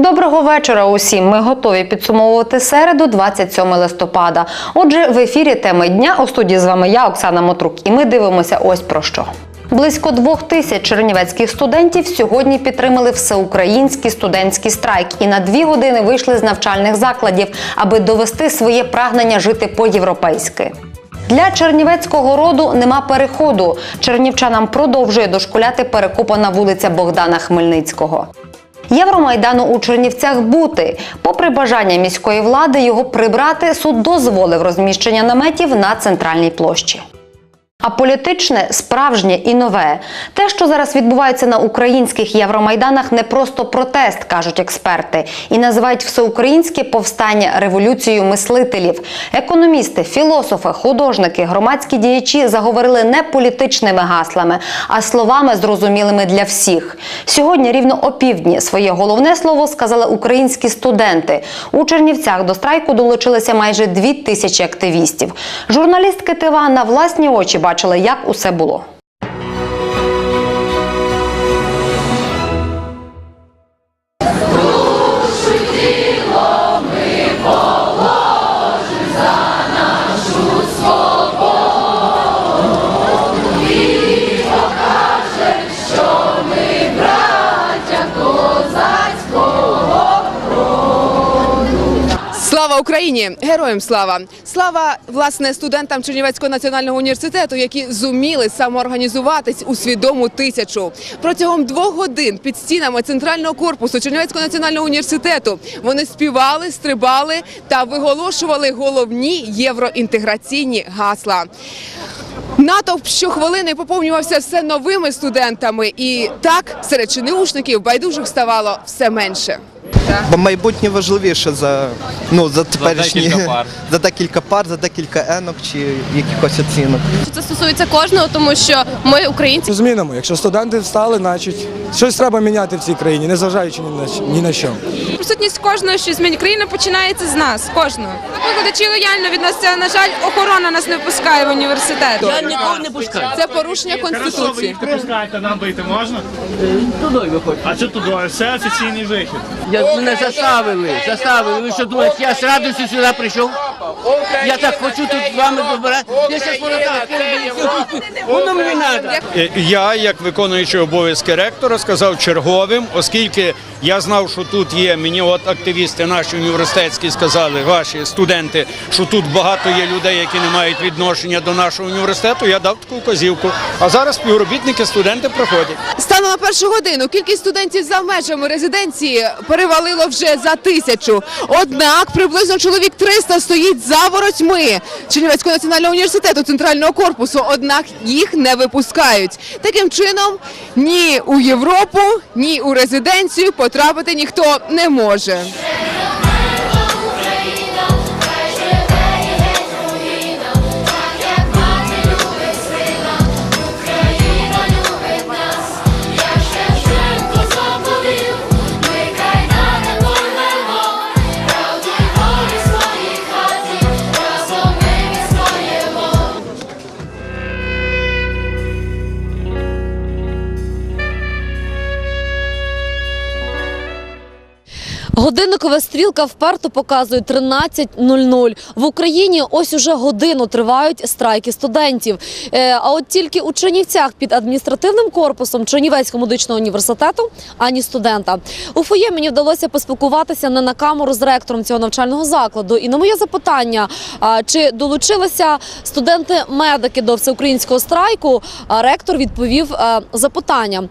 Доброго вечора усім. Ми готові підсумовувати середу, 27 листопада. Отже, в ефірі теми дня у студії з вами я, Оксана Мотрук, і ми дивимося ось про що. Близько двох тисяч чернівецьких студентів сьогодні підтримали всеукраїнський студентський страйк і на дві години вийшли з навчальних закладів, аби довести своє прагнення жити по-європейськи. Для чернівецького роду нема переходу. Чернівчанам продовжує дошкуляти перекопана вулиця Богдана Хмельницького. Євромайдану у Чернівцях бути. Попри бажання міської влади його прибрати, суд дозволив розміщення наметів на центральній площі. А політичне, справжнє і нове. Те, що зараз відбувається на українських євромайданах, не просто протест, кажуть експерти, і називають всеукраїнське повстання революцією мислителів. Економісти, філософи, художники, громадські діячі заговорили не політичними гаслами, а словами зрозумілими для всіх. Сьогодні рівно опівдні своє головне слово сказали українські студенти. У Чернівцях до страйку долучилися майже дві тисячі активістів. Журналістки ТВА на власні очі бачили, як усе було. Україні! Героям слава! Слава власне студентам Чернівецького національного університету, які зуміли самоорганізуватись у свідому тисячу. Протягом двох годин під стінами центрального корпусу Чернівецького національного університету вони співали, стрибали та виголошували головні євроінтеграційні гасла. Натовп щохвилини поповнювався все новими студентами, і так серед чинушників байдужих ставало все менше. Бо майбутнє важливіше за ну за теперішні декілька пар. за декілька пар, за декілька енок чи якихось оцінок. Це стосується кожного, тому що ми українці. Змінимо. Якщо студенти встали, значить щось треба міняти в цій країні, незважаючи ні на, ні на що. Присутність кожного, що змінить країна починається з нас, кожного. Викладачі лояльно від нас це, на жаль, охорона нас не впускає в університет. Я нікого не пускаю. Це порушення конституції. Пускайте, нам вийти можна? Туди виходь. А що туди? Все офіційний вихід. Я, мене заставили, заставили. Ви що думаєте, я з радістю сюди прийшов? Я так хочу тут з вами добирати. Я зараз по. Воно мені треба. Е, Я, як виконуючий обов'язки ректора, сказав черговим, оскільки я знав, що тут є мені, от активісти наші університетські сказали, ваші студенти, що тут багато є людей, які не мають відношення до нашого університету. Я дав таку вказівку. А зараз співробітники, студенти проходять. Станом на першу годину кількість студентів за межами резиденції перевалило вже за тисячу. Однак приблизно чоловік 300 стоїть за воротьми Чернівецького національного університету центрального корпусу. Однак їх не випускають. Таким чином, ні у Європу, ні у резиденцію потрапити ніхто не може. Годинникова стрілка вперто показує 13.00. В Україні ось уже годину тривають страйки студентів. Е, а от тільки у Чернівцях під адміністративним корпусом Чернівецького медичного університету ані студента. У фоє мені вдалося поспілкуватися не на камеру з ректором цього навчального закладу. І на моє запитання, чи долучилися студенти-медики до всеукраїнського страйку, ректор відповів е, запитання.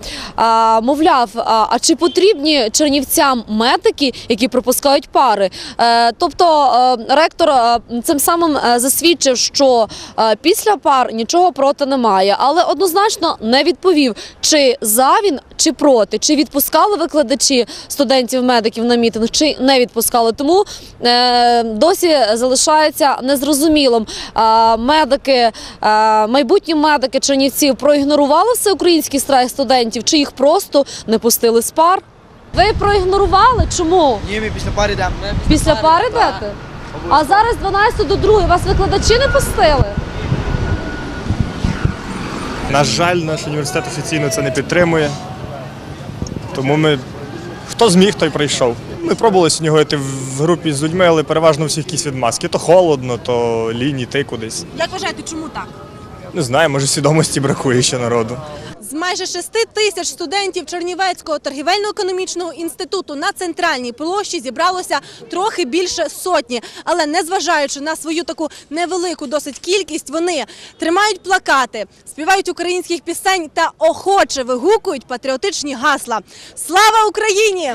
Мовляв, а чи потрібні чернівцям медики, які пропускають пари? Е, Тобто е, ректор е, цим самим засвідчив, що після пар нічого проти немає, але однозначно не відповів, чи за він, чи проти, чи відпускали викладачі студентів-медиків на мітинг, чи не відпускали. Тому досі залишається незрозумілим. Медики, майбутні медики Чернівців проігнорували всеукраїнський страйк студентів, чи їх просто не пустили з пар? Ви проігнорували? Чому? Ні, ми після пари йдемо. Після пари йдете? А зараз 12 до 2. Вас викладачі не пустили? На жаль, наш університет офіційно це не підтримує. Тому ми хто зміг, той прийшов. Ми пробували сьогодні ходити в групі з людьми, але переважно у всіх якісь відмазки. То холодно, то лінь йти кудись. Як вважаєте, чому так? Не знаю, може свідомості бракує ще народу. З майже 6 тисяч студентів Чернівецького торгівельно-економічного інституту на центральній площі зібралося трохи більше сотні. Але незважаючи на свою таку невелику досить кількість, вони тримають плакати, співають українських пісень та охоче вигукують патріотичні гасла. Слава Україні!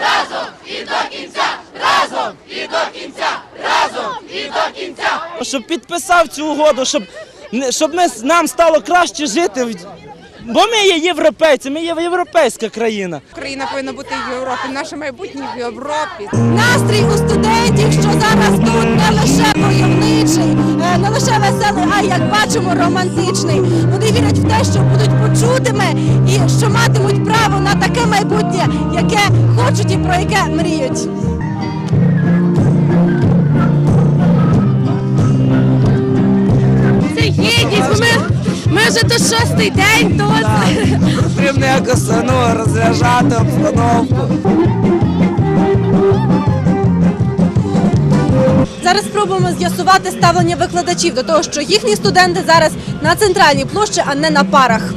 Разом і до кінця, разом і до кінця, разом і до кінця, щоб підписав цю угоду, щоб, щоб ми, нам стало краще жити. Бо ми є європейці, ми є європейська країна. Україна повинна бути в Європі, наше майбутнє в Європі. Настрій у студентів, що зараз тут не лише бойовничий, е, не лише веселий, а як бачимо, романтичний. Вони вірять в те, що будуть почутими і що матимуть право на таке майбутнє, яке хочуть і про яке мріють. Це бо ми, ми вже то шостий день тут. Потрібно якось ну, розв'яжати обстановку. Зараз спробуємо з'ясувати ставлення викладачів до того, що їхні студенти зараз на центральній площі, а не на парах.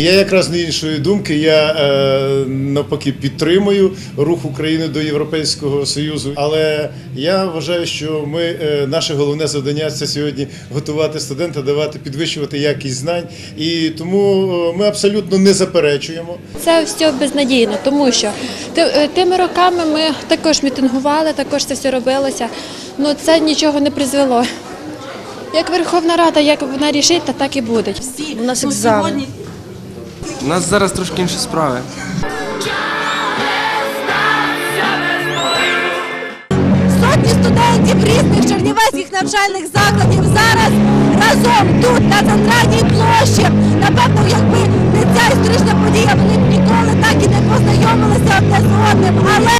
Я якраз не іншої думки. Я е, навпаки підтримую рух України до Європейського Союзу. Але я вважаю, що ми е, наше головне завдання це сьогодні готувати студента, давати підвищувати якість знань. І тому е, ми абсолютно не заперечуємо. Це все безнадійно, тому що тими роками ми також мітингували, також це все робилося. Ну це нічого не призвело. Як Верховна Рада, як вона рішить, та так і буде. У нас екзамен. У нас зараз трошки інші справи. Сотні студентів різних чернівецьких навчальних закладів зараз разом тут, на центральній площі. Напевно, якби не ця історична подія, вони б ніколи так і не познайомилися одне з одним. Але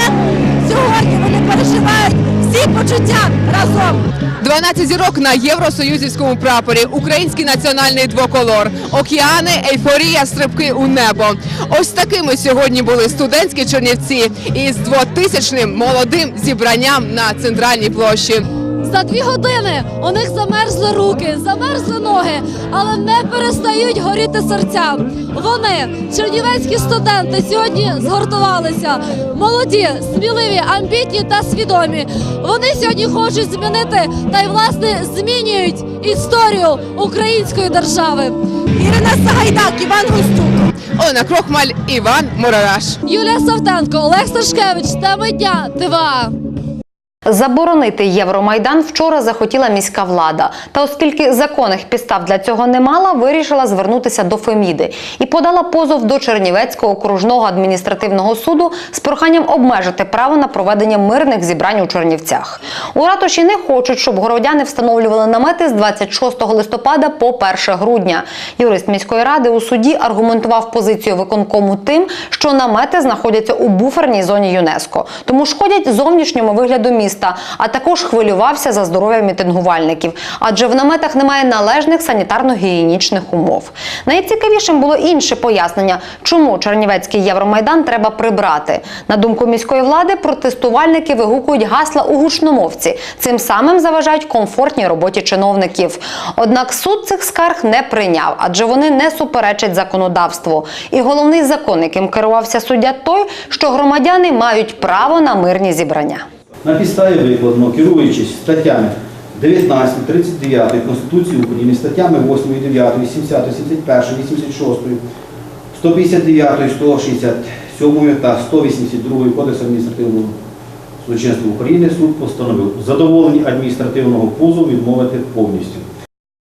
сьогодні вони переживають всі почуття разом. 12 зірок на Євросоюзівському прапорі, український національний двоколор, океани, ейфорія, стрибки у небо. Ось такими сьогодні були студентські чернівці із двотисячним молодим зібранням на центральній площі. За дві години у них замерзли руки, замерзли ноги, але не перестають горіти серця. Вони, чернівецькі студенти, сьогодні згуртувалися. Молоді, сміливі, амбітні та свідомі. Вони сьогодні хочуть змінити та й власне змінюють історію української держави. Ірина Сагайдак, Іван Густук, Олена Крохмаль, Іван Мурараш. Юлія Савтенко, Олег Сашкевич, теми дня, ТВА. Заборонити Євромайдан вчора захотіла міська влада. Та оскільки законних підстав для цього не мала, вирішила звернутися до Феміди і подала позов до Чернівецького окружного адміністративного суду з проханням обмежити право на проведення мирних зібрань у Чернівцях. У ратуші не хочуть, щоб городяни встановлювали намети з 26 листопада по 1 грудня. Юрист міської ради у суді аргументував позицію виконкому тим, що намети знаходяться у буферній зоні ЮНЕСКО, тому шкодять зовнішньому вигляду міста, а також хвилювався за здоров'я мітингувальників, адже в наметах немає належних санітарно-гігієнічних умов. Найцікавішим було інше пояснення, чому Чернівецький Євромайдан треба прибрати. На думку міської влади, протестувальники вигукують гасла у гучномовці, цим самим заважають комфортній роботі чиновників. Однак суд цих скарг не прийняв, адже вони не суперечать законодавству. І головний закон, яким керувався суддя, той, що громадяни мають право на мирні зібрання. На підставі викладно, керуючись статтями 19, 39 Конституції України, статтями 8, 9, 70, 71, 86, 159, 167 та 182 Кодексу адміністративного судочинства України суд постановив задоволені адміністративного позову відмовити повністю.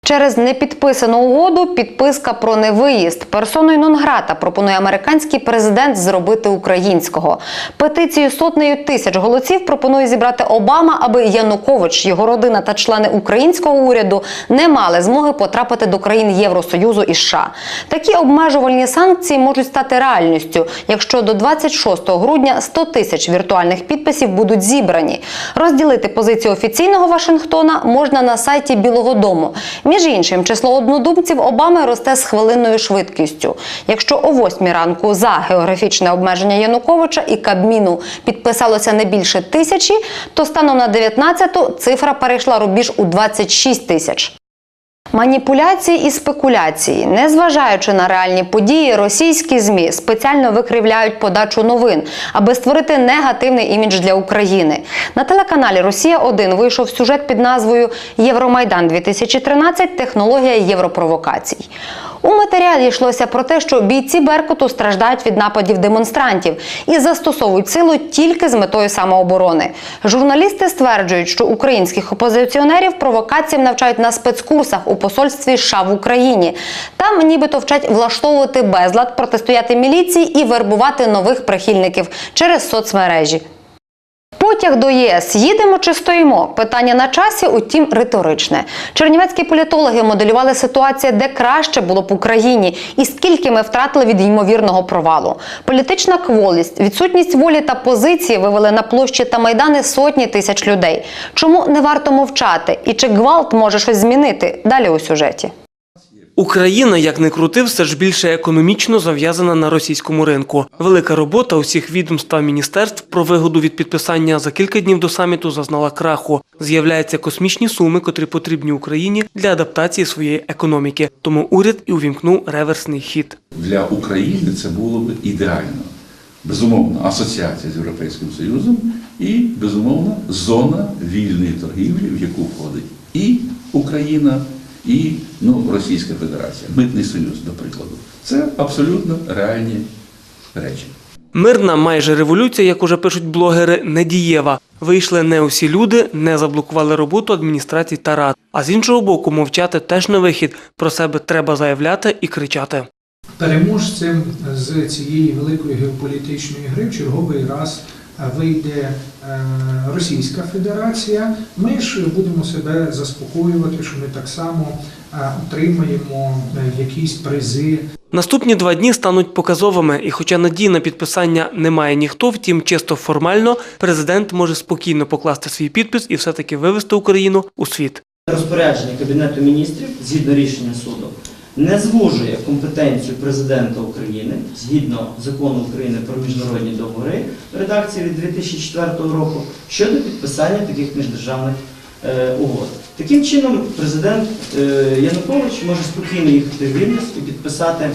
Через непідписану угоду підписка про невиїзд персоною нон-грата пропонує американський президент зробити українського. Петицію сотнею тисяч голосів пропонує зібрати Обама, аби Янукович, його родина та члени українського уряду не мали змоги потрапити до країн Євросоюзу і США. Такі обмежувальні санкції можуть стати реальністю, якщо до 26 грудня 100 тисяч віртуальних підписів будуть зібрані. Розділити позицію офіційного Вашингтона можна на сайті Білого Дому. Між іншим, число однодумців Обами росте з хвилинною швидкістю. Якщо о 8 ранку за географічне обмеження Януковича і Кабміну підписалося не більше тисячі, то станом на 19-ту цифра перейшла рубіж у 26 тисяч. Маніпуляції і спекуляції, незважаючи на реальні події, російські змі спеціально викривляють подачу новин, аби створити негативний імідж для України. На телеканалі Росія 1 вийшов сюжет під назвою Євромайдан 2013 технологія європровокацій. У матеріалі йшлося про те, що бійці Беркуту страждають від нападів демонстрантів і застосовують силу тільки з метою самооборони. Журналісти стверджують, що українських опозиціонерів провокаціям навчають на спецкурсах у посольстві США в Україні. Там нібито вчать влаштовувати безлад, протистояти міліції і вербувати нових прихильників через соцмережі. Потяг до ЄС їдемо чи стоїмо? Питання на часі, утім, риторичне. Чернівецькі політологи моделювали ситуацію, де краще було б Україні, і скільки ми втратили від ймовірного провалу. Політична кволість, відсутність волі та позиції вивели на площі та майдани сотні тисяч людей. Чому не варто мовчати? І чи гвалт може щось змінити? Далі у сюжеті. Україна, як не крути, все ж більше економічно зав'язана на російському ринку. Велика робота усіх відомств та міністерств про вигоду від підписання за кілька днів до саміту зазнала краху. З'являються космічні суми, котрі потрібні Україні для адаптації своєї економіки. Тому уряд і увімкнув реверсний хід. Для України це було б ідеально. Безумовно, асоціація з Європейським Союзом і, безумовно, зона вільної торгівлі, в яку входить і Україна, і ну, Російська Федерація, Митний Союз, до прикладу. Це абсолютно реальні речі. Мирна майже революція, як уже пишуть блогери, не дієва. Вийшли не усі люди, не заблокували роботу адміністрацій та рад. А з іншого боку, мовчати теж не вихід. Про себе треба заявляти і кричати. Переможцем з цієї великої геополітичної гри в черговий раз вийде е, Російська Федерація. Ми ж будемо себе заспокоювати, що ми так само е, отримаємо е, якісь призи. Наступні два дні стануть показовими, і хоча надій на підписання немає ніхто, втім, чисто формально, президент може спокійно покласти свій підпис і все-таки вивести Україну у світ. Розпорядження Кабінету міністрів згідно рішення суду не звужує компетенцію президента України згідно закону України про міжнародні договори редакції від 2004 року щодо підписання таких міждержавних е, угод. Таким чином, президент е, Янукович може спокійно їхати в Вільнюс і підписати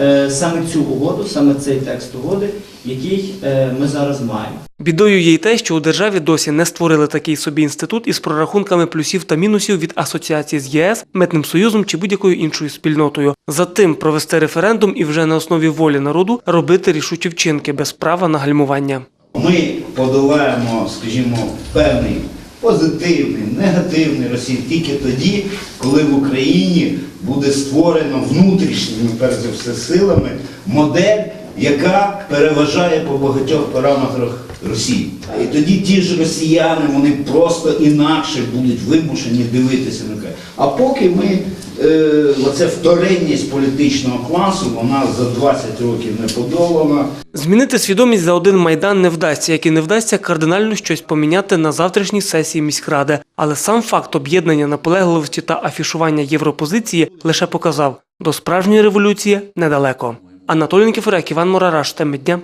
е, саме цю угоду, саме цей текст угоди, який е, ми зараз маємо. Бідою є й те, що у державі досі не створили такий собі інститут із прорахунками плюсів та мінусів від асоціації з єС, Митним Союзом чи будь-якою іншою спільнотою. За тим провести референдум і вже на основі волі народу робити рішучі вчинки без права на гальмування. Ми подолаємо, скажімо, певний позитивний, негативний Росію тільки тоді, коли в Україні буде створено внутрішніми, перш за все, силами модель, яка переважає по багатьох параметрах Росії. І тоді ті ж росіяни вони просто інакше будуть вимушені дивитися на це. А поки ми е, оце вторинність політичного класу, вона за 20 років не подолана. Змінити свідомість за один майдан не вдасться, як і не вдасться кардинально щось поміняти на завтрашній сесії міськради. Але сам факт об'єднання наполегливості та афішування європозиції лише показав, до справжньої революції недалеко. Анатолій Никифоряк, Іван Морараш, теми дня.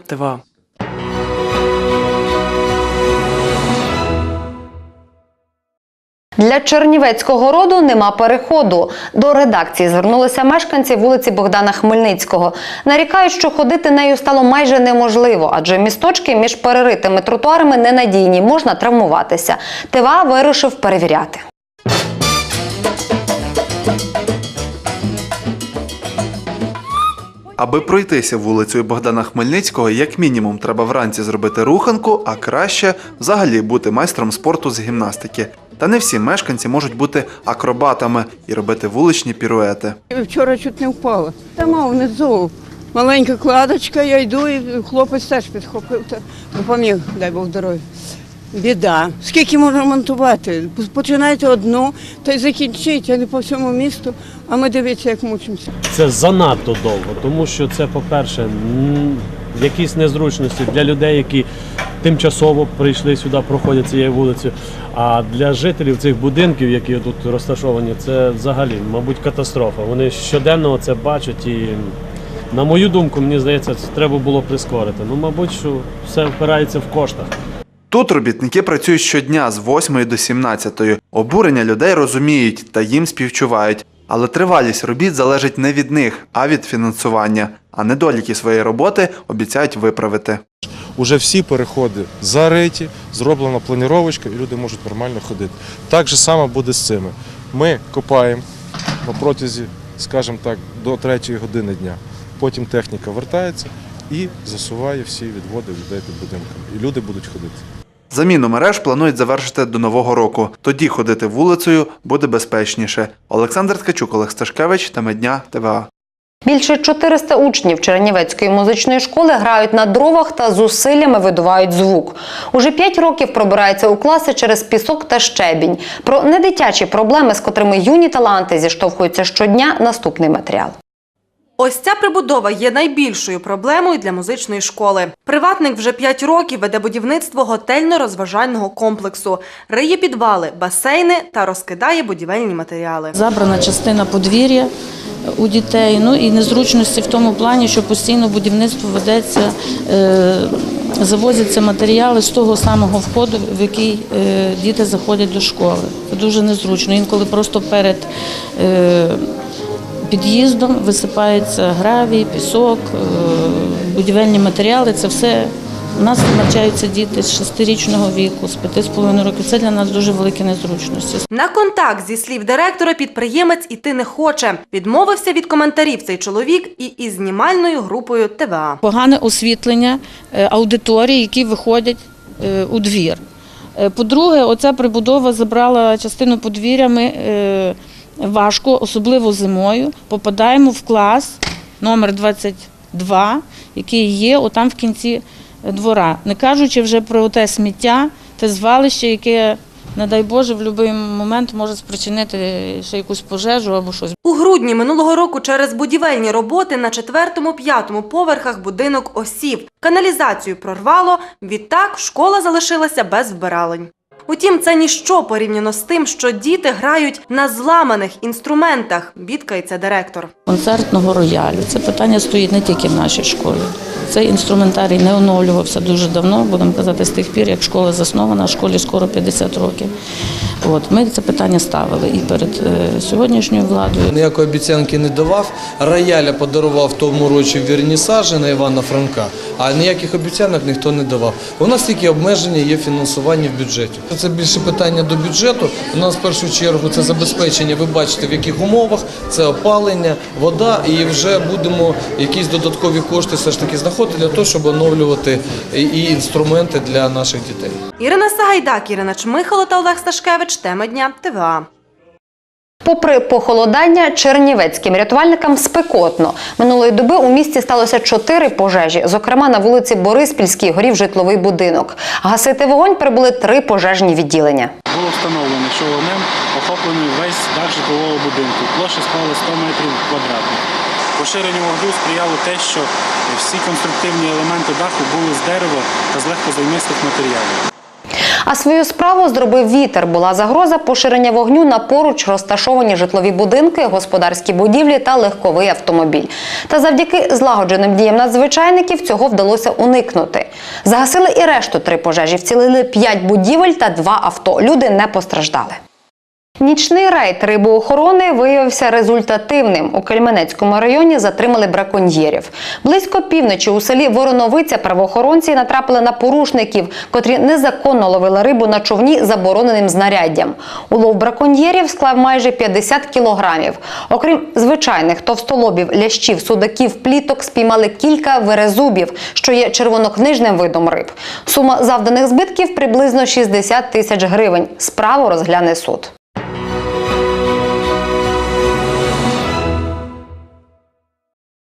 Для Чернівецького роду нема переходу. До редакції звернулися мешканці вулиці Богдана Хмельницького. Нарікають, що ходити нею стало майже неможливо, адже місточки між переритими тротуарами ненадійні, можна травмуватися. ТВА вирішив перевіряти. Аби пройтися вулицею Богдана Хмельницького, як мінімум, треба вранці зробити руханку, а краще взагалі бути майстром спорту з гімнастики. Та не всі мешканці можуть бути акробатами і робити вуличні піруети. Вчора чуть не впала. Та мав внизу. Маленька кладочка, я йду, і хлопець теж підхопив та допоміг, дай Бог здоров'я. Біда. Скільки можна монтувати? Починайте одну, та й закінчіть, а не по всьому місту, а ми дивіться, як мучимося. Це занадто довго, тому що це, по-перше, якісь незручності для людей, які тимчасово прийшли сюди, проходять цією вулицею. А для жителів цих будинків, які тут розташовані, це взагалі, мабуть, катастрофа. Вони щоденно це бачать і. На мою думку, мені здається, це треба було прискорити. Ну, мабуть, що все впирається в коштах. Тут робітники працюють щодня з 8 до 17. Обурення людей розуміють та їм співчувають. Але тривалість робіт залежить не від них, а від фінансування. А недоліки своєї роботи обіцяють виправити. Уже всі переходи зариті, зроблена планіровочка, і люди можуть нормально ходити. Так же само буде з цими. Ми копаємо на протязі, скажімо так, до 3 години дня. Потім техніка вертається і засуває всі відводи людей під будинком. І люди будуть ходити. Заміну мереж планують завершити до нового року. Тоді ходити вулицею буде безпечніше. Олександр Ткачук, Олег Сташкевич та Медня ТВА. Більше 400 учнів Чернівецької музичної школи грають на дровах та зусиллями видувають звук. Уже 5 років пробираються у класи через пісок та щебінь. Про недитячі проблеми, з котрими юні таланти зіштовхуються щодня, наступний матеріал. Ось ця прибудова є найбільшою проблемою для музичної школи. Приватник вже 5 років веде будівництво готельно-розважального комплексу, риє підвали, басейни та розкидає будівельні матеріали. Забрана частина подвір'я у дітей, ну і незручності в тому плані, що постійно будівництво ведеться, е, завозяться матеріали з того самого входу, в який е, діти заходять до школи. Це дуже незручно. Інколи просто перед е, під'їздом висипається гравій, пісок, е, будівельні матеріали. Це все. У нас навчаються діти з 6-річного віку, з 5,5 років. Це для нас дуже великі незручності. На контакт зі слів директора підприємець іти не хоче. Відмовився від коментарів цей чоловік і із знімальною групою ТВА. Погане освітлення е, аудиторії, які виходять е, у двір. По-друге, оця прибудова забрала частину подвір'я. Е, важко, особливо зимою, попадаємо в клас номер 22, який є отам в кінці двора. Не кажучи вже про те сміття, те звалище, яке, не дай Боже, в будь-який момент може спричинити ще якусь пожежу або щось. У грудні минулого року через будівельні роботи на четвертому-п'ятому поверхах будинок осів. Каналізацію прорвало, відтак школа залишилася без вбиралень. Утім, це ніщо порівняно з тим, що діти грають на зламаних інструментах, бідкається директор. концертного роялю. Це питання стоїть не тільки в нашій школі. Цей інструментарій не оновлювався дуже давно, будемо казати, з тих пір, як школа заснована, а школі скоро 50 років. От, ми це питання ставили і перед е, сьогоднішньою владою. Ніякої обіцянки не давав. Рояля подарував тому році в Вернісажі на Івана Франка, а ніяких обіцянок ніхто не давав. У нас тільки обмеження є фінансування в бюджеті. Це більше питання до бюджету. У нас в першу чергу це забезпечення. Ви бачите, в яких умовах це опалення, вода, і вже будемо якісь додаткові кошти все ж таки знаходити для того, щоб оновлювати і інструменти для наших дітей. Ірина Сагайдак, Ірина Чмихало та Олег Сташкевич. Тема дня ТВА. Попри похолодання, чернівецьким рятувальникам спекотно. Минулої доби у місті сталося чотири пожежі. Зокрема, на вулиці Бориспільській горів житловий будинок. Гасити вогонь прибули три пожежні відділення. Було встановлено, що вогнем охоплений весь дах житлового будинку. Площа склала 100 метрів квадратних. Поширенню вогню сприяло те, що всі конструктивні елементи даху були з дерева та з легкозаймистих матеріалів. А свою справу зробив вітер. Була загроза поширення вогню на поруч розташовані житлові будинки, господарські будівлі та легковий автомобіль. Та завдяки злагодженим діям надзвичайників цього вдалося уникнути. Загасили і решту три пожежі, вцілили п'ять будівель та два авто. Люди не постраждали. Нічний рейд рибоохорони виявився результативним. У Кельменецькому районі затримали браконьєрів. Близько півночі у селі Вороновиця правоохоронці натрапили на порушників, котрі незаконно ловили рибу на човні забороненим знаряддям. Улов браконьєрів склав майже 50 кілограмів. Окрім звичайних товстолобів, лящів, судаків, пліток, спіймали кілька верезубів, що є червонокнижним видом риб. Сума завданих збитків приблизно 60 тисяч гривень. Справу розгляне суд.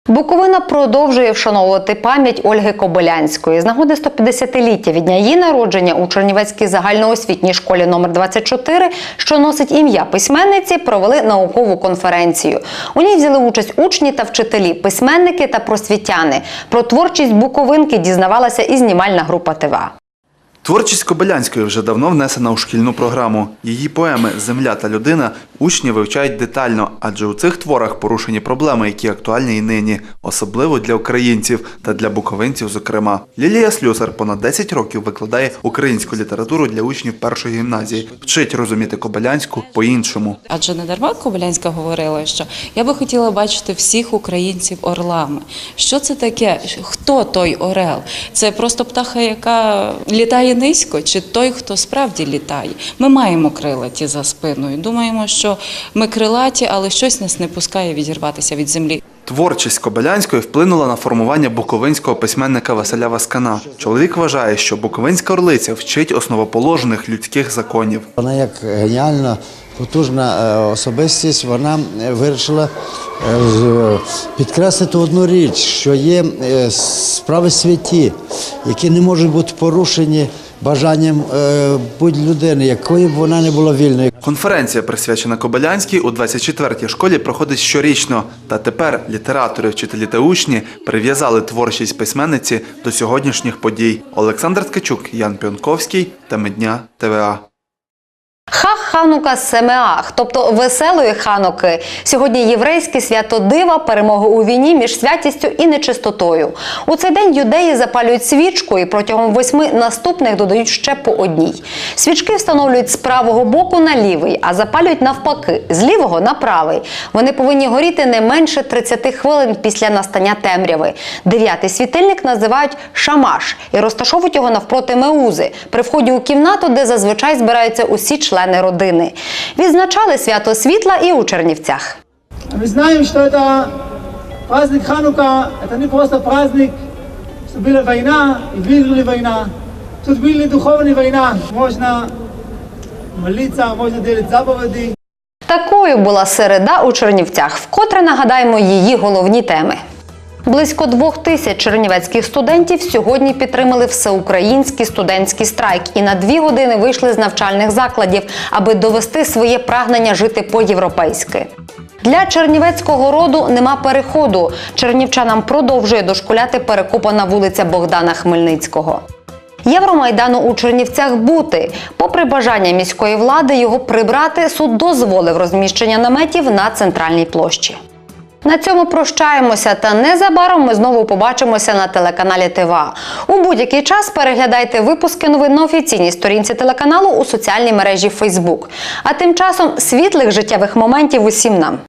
Буковина продовжує вшановувати пам'ять Ольги Кобилянської. З нагоди 150-ліття від дня її народження у Чернівецькій загальноосвітній школі номер 24, що носить ім'я письменниці, провели наукову конференцію. У ній взяли участь учні та вчителі, письменники та просвітяни. Про творчість Буковинки дізнавалася і знімальна група ТВА. Творчість Кобилянської вже давно внесена у шкільну програму. Її поеми Земля та людина учні вивчають детально, адже у цих творах порушені проблеми, які актуальні і нині, особливо для українців та для буковинців, зокрема. Лілія Слюсар понад 10 років викладає українську літературу для учнів першої гімназії, вчить розуміти Кобилянську по-іншому. Адже не дарма Кобилянська говорила, що я би хотіла бачити всіх українців орлами. Що це таке? Хто той орел? Це просто птаха, яка літає низько, чи той, хто справді літає? Ми маємо крила ті за спиною. Думаємо, що ми крилаті, але щось нас не пускає відірватися від землі. Творчість Кобилянської вплинула на формування буковинського письменника Василя Васкана. Чоловік вважає, що буковинська орлиця вчить основоположних людських законів. Вона як геніальна, потужна е, особистість, вона вирішила е, підкреслити одну річ, що є е, справи святі, які не можуть бути порушені бажанням е, будь-людини, якою б вона не була вільною. Конференція, присвячена Кобилянській, у 24-й школі проходить щорічно. Та тепер літератори, вчителі та учні прив'язали творчість письменниці до сьогоднішніх подій. Олександр Ткачук, Ян Піонковський, та Медня ТВА. Хах Ханука Семеах, тобто веселої хануки. Сьогодні єврейське свято дива перемоги у війні між святістю і нечистотою. У цей день юдеї запалюють свічку і протягом восьми наступних додають ще по одній. Свічки встановлюють з правого боку на лівий, а запалюють навпаки з лівого на правий. Вони повинні горіти не менше 30 хвилин після настання темряви. Дев'ятий світильник називають шамаш і розташовують його навпроти меузи при вході у кімнату, де зазвичай збираються усі члени родини. Відзначали свято світла і у Чернівцях. Мы знаем, что это праздник Ханука, это не просто праздник, что была война и выиграли война. Тут были духовная война. Можно молиться, можно делать заповеди. Такою була середа у Чернівцях. Вкотре нагадаємо її головні теми. Близько двох тисяч чернівецьких студентів сьогодні підтримали всеукраїнський студентський страйк і на дві години вийшли з навчальних закладів, аби довести своє прагнення жити по-європейськи. Для чернівецького роду нема переходу. Чернівчанам продовжує дошкуляти перекопана вулиця Богдана Хмельницького. Євромайдану у Чернівцях бути. Попри бажання міської влади його прибрати, суд дозволив розміщення наметів на центральній площі. На цьому прощаємося, та незабаром ми знову побачимося на телеканалі ТВА. У будь-який час переглядайте випуски новин на офіційній сторінці телеканалу у соціальній мережі Facebook. А тим часом світлих життєвих моментів усім нам.